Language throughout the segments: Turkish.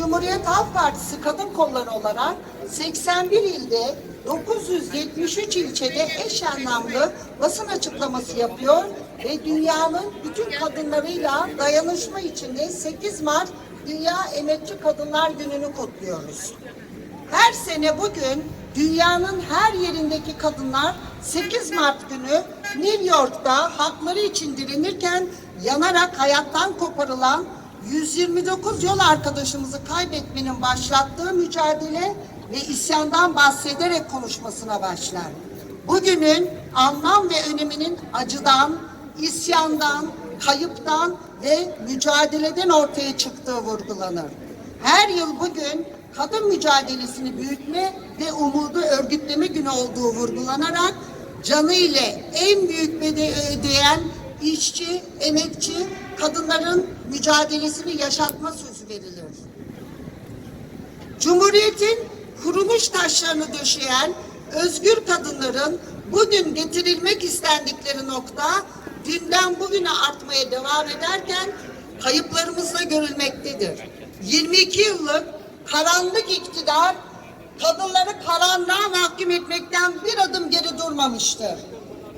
Cumhuriyet Halk Partisi kadın kolları olarak 81 ilde 973 ilçede eş anlamlı basın açıklaması yapıyor ve dünyanın bütün kadınlarıyla dayanışma içinde 8 Mart Dünya Emekçi Kadınlar Günü'nü kutluyoruz. Her sene bugün dünyanın her yerindeki kadınlar 8 Mart günü New York'ta hakları için direnirken yanarak hayattan koparılan 129 yol arkadaşımızı kaybetmenin başlattığı mücadele ve isyandan bahsederek konuşmasına başlar. Bugünün anlam ve öneminin acıdan, isyandan, kayıptan ve mücadeleden ortaya çıktığı vurgulanır. Her yıl bugün kadın mücadelesini büyütme ve umudu örgütleme günü olduğu vurgulanarak canı ile en büyük bedeli ödeyen işçi, emekçi, kadınların mücadelesini yaşatma sözü verilir. Cumhuriyetin kuruluş taşlarını döşeyen özgür kadınların bugün getirilmek istendikleri nokta dünden bugüne artmaya devam ederken kayıplarımızla görülmektedir. 22 yıllık karanlık iktidar kadınları karanlığa mahkum etmekten bir adım geri durmamıştır.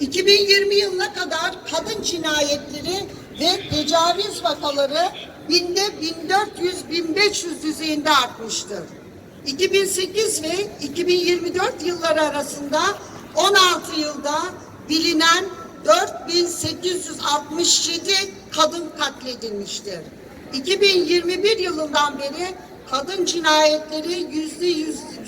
2020 yılına kadar kadın cinayetleri ve tecavüz vakaları binde 1400-1500 düzeyinde artmıştır. 2008 ve 2024 yılları arasında 16 yılda bilinen 4867 kadın katledilmiştir. 2021 yılından beri kadın cinayetleri yüzde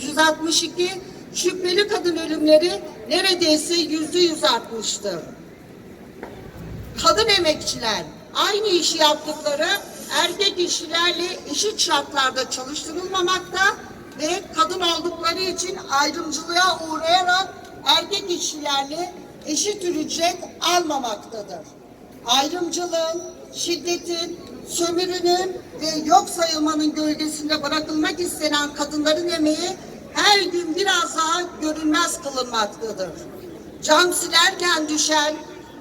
162, şüpheli kadın ölümleri neredeyse yüzde yüz artmıştır. Kadın emekçiler aynı işi yaptıkları erkek işçilerle eşit şartlarda çalıştırılmamakta ve kadın oldukları için ayrımcılığa uğrayarak erkek işçilerle eşit ücret almamaktadır. Ayrımcılığın, şiddetin, sömürünün ve yok sayılmanın gölgesinde bırakılmak istenen kadınların emeği her gün biraz daha görünmez kılınmaktadır. Cam silerken düşen,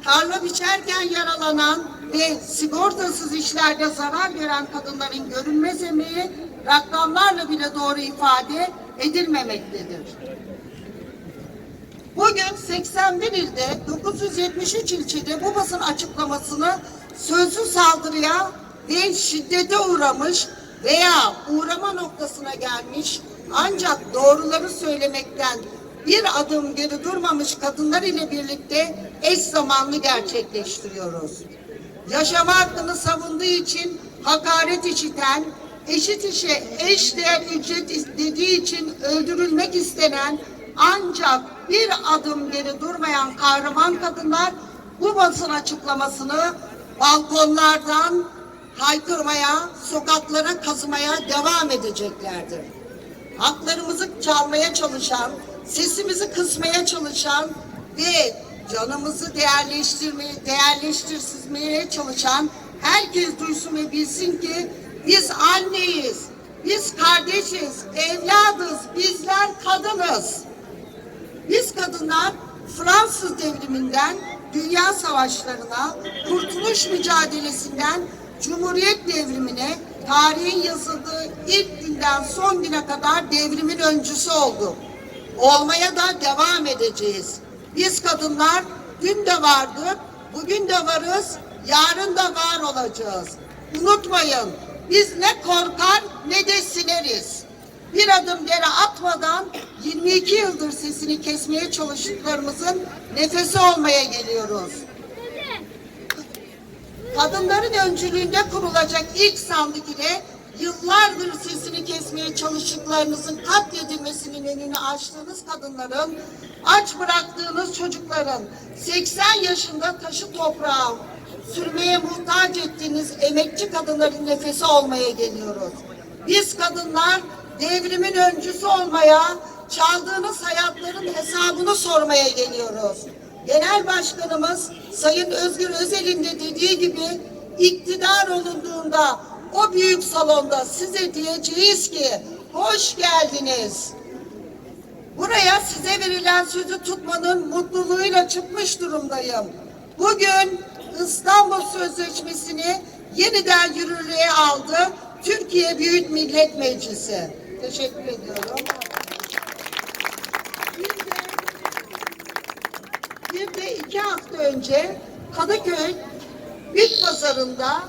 tarla biçerken yaralanan ve sigortasız işlerde zarar gören kadınların görünmez emeği rakamlarla bile doğru ifade edilmemektedir. Bugün 81 ilde 973 ilçede bu basın açıklamasını sözlü saldırıya ve şiddete uğramış veya uğrama noktasına gelmiş ancak doğruları söylemekten bir adım geri durmamış kadınlar ile birlikte eş zamanlı gerçekleştiriyoruz. Yaşama hakkını savunduğu için hakaret işiten, eşit işe eş değer ücret istediği için öldürülmek istenen ancak bir adım geri durmayan kahraman kadınlar bu basın açıklamasını balkonlardan haykırmaya, sokaklara kazımaya devam edeceklerdir. Haklarımızı çalmaya çalışan, sesimizi kısmaya çalışan ve canımızı değerleştirmeye, değerleştirmeye çalışan herkes duysun ve bilsin ki biz anneyiz, biz kardeşiz, evladız, bizler kadınız. Biz kadınlar Fransız devriminden dünya savaşlarına, kurtuluş mücadelesinden Cumhuriyet devrimine, tarihin yazıldığı ilk günden son güne kadar devrimin öncüsü olduk. Olmaya da devam edeceğiz. Biz kadınlar dün de vardık, bugün de varız, yarın da var olacağız. Unutmayın, biz ne korkar ne de sineriz. Bir adım geri atmadan 22 yıldır sesini kesmeye çalıştıklarımızın nefesi olmaya geliyoruz. Kadınların öncülüğünde kurulacak ilk sandık ile yıllardır sesini kesmeye çalıştıklarınızın katledilmesinin önünü açtığınız kadınların, aç bıraktığınız çocukların, 80 yaşında taşı toprağa sürmeye muhtaç ettiğiniz emekçi kadınların nefesi olmaya geliyoruz. Biz kadınlar devrimin öncüsü olmaya, çaldığınız hayatların hesabını sormaya geliyoruz. Genel Başkanımız Sayın Özgür Özel'in de dediği gibi iktidar olunduğunda o büyük salonda size diyeceğiz ki hoş geldiniz. Buraya size verilen sözü tutmanın mutluluğuyla çıkmış durumdayım. Bugün İstanbul Sözleşmesi'ni yeniden yürürlüğe aldı Türkiye Büyük Millet Meclisi. Teşekkür ediyorum. Bir de, bir de iki hafta önce Kadıköy Bit Pazarı'nda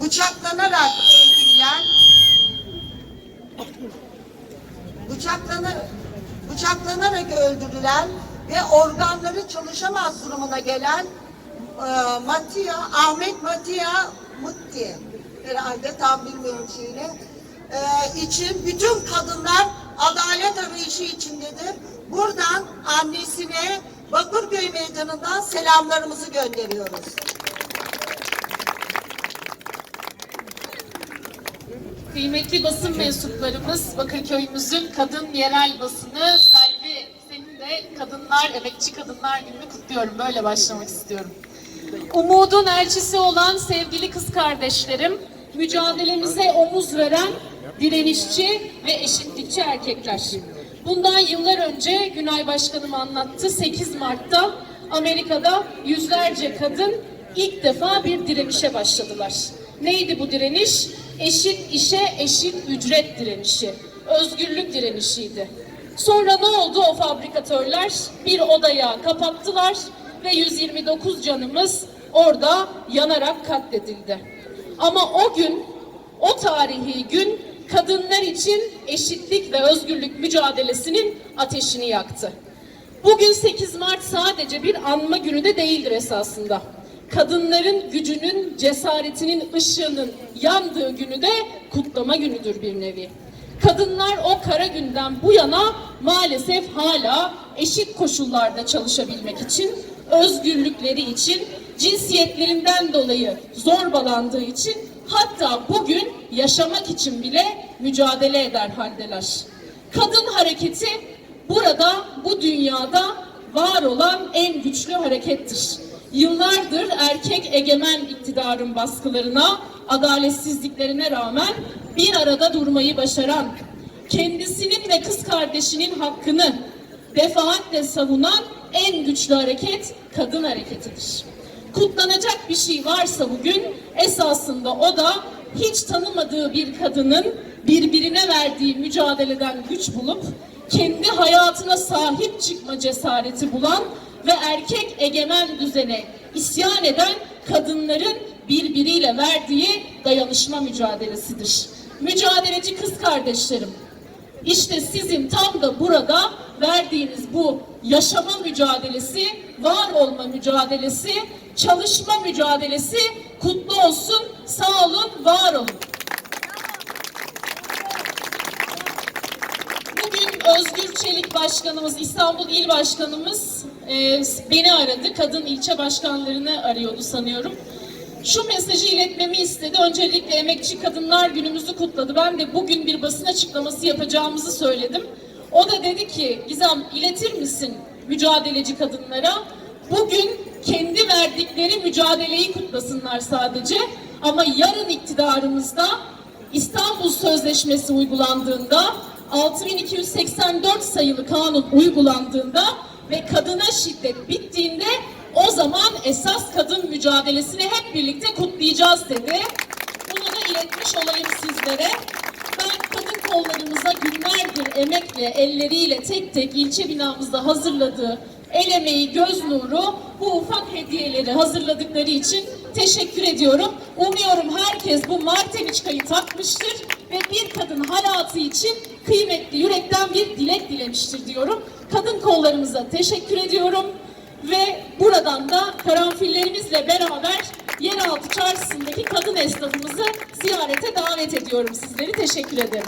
bıçaklanarak öldürülen bıçaklana, bıçaklanarak öldürülen ve organları çalışamaz durumuna gelen e, Matia, Ahmet Matia Mutti herhalde tam bilmiyorum şeyini e, için bütün kadınlar adalet arayışı içindedir. Buradan annesine Bakırköy Meydanı'ndan selamlarımızı gönderiyoruz. Kıymetli basın mensuplarımız, Bakırköy'ümüzün kadın yerel basını Selvi, senin de Kadınlar, Emekçi Kadınlar Günü'nü kutluyorum. Böyle başlamak istiyorum. Umudun elçisi olan sevgili kız kardeşlerim, mücadelemize omuz veren direnişçi ve eşitlikçi erkekler. Bundan yıllar önce Günay Başkanım anlattı. 8 Mart'ta Amerika'da yüzlerce kadın ilk defa bir direnişe başladılar. Neydi bu direniş? Eşit işe eşit ücret direnişi. Özgürlük direnişiydi. Sonra ne oldu o fabrikatörler? Bir odaya kapattılar ve 129 canımız orada yanarak katledildi. Ama o gün, o tarihi gün kadınlar için eşitlik ve özgürlük mücadelesinin ateşini yaktı. Bugün 8 Mart sadece bir anma günü de değildir esasında. Kadınların gücünün, cesaretinin ışığının yandığı günü de kutlama günüdür bir nevi. Kadınlar o kara günden bu yana maalesef hala eşit koşullarda çalışabilmek için, özgürlükleri için, cinsiyetlerinden dolayı zorbalandığı için hatta bugün yaşamak için bile mücadele eder haldeler. Kadın hareketi burada, bu dünyada var olan en güçlü harekettir. Yıllardır erkek egemen iktidarın baskılarına, adaletsizliklerine rağmen bir arada durmayı başaran, kendisinin ve kız kardeşinin hakkını defaatle savunan en güçlü hareket kadın hareketidir. Kutlanacak bir şey varsa bugün esasında o da hiç tanımadığı bir kadının birbirine verdiği mücadeleden güç bulup kendi hayatına sahip çıkma cesareti bulan ve erkek egemen düzene isyan eden kadınların birbiriyle verdiği dayanışma mücadelesidir. Mücadeleci kız kardeşlerim, işte sizin tam da burada verdiğiniz bu yaşama mücadelesi, var olma mücadelesi, çalışma mücadelesi kutlu olsun, sağ olun, var olun. Bugün Özgür Çelik Başkanımız, İstanbul İl Başkanımız e, beni aradı. Kadın ilçe başkanlarını arıyordu sanıyorum. Şu mesajı iletmemi istedi. Öncelikle Emekçi Kadınlar Günümüzü kutladı. Ben de bugün bir basın açıklaması yapacağımızı söyledim. O da dedi ki Gizem iletir misin mücadeleci kadınlara? Bugün kendi verdikleri mücadeleyi kutlasınlar sadece. Ama yarın iktidarımızda İstanbul Sözleşmesi uygulandığında 6284 sayılı kanun uygulandığında ve kadına şiddet bittiğinde o zaman esas kadın mücadelesini hep birlikte kutlayacağız dedi. Bunu da iletmiş olayım sizlere. Ben kadın kollarımıza günlerdir emekle, elleriyle tek tek ilçe binamızda hazırladığı el emeği, göz nuru bu ufak hediyeleri hazırladıkları için teşekkür ediyorum. Umuyorum herkes bu Marteniçka'yı takmıştır kadın hayatı için kıymetli yürekten bir dilek dilemiştir diyorum. Kadın kollarımıza teşekkür ediyorum ve buradan da karanfillerimizle beraber yeraltı çarşısındaki kadın esnafımızı ziyarete davet ediyorum sizleri. Teşekkür ederim.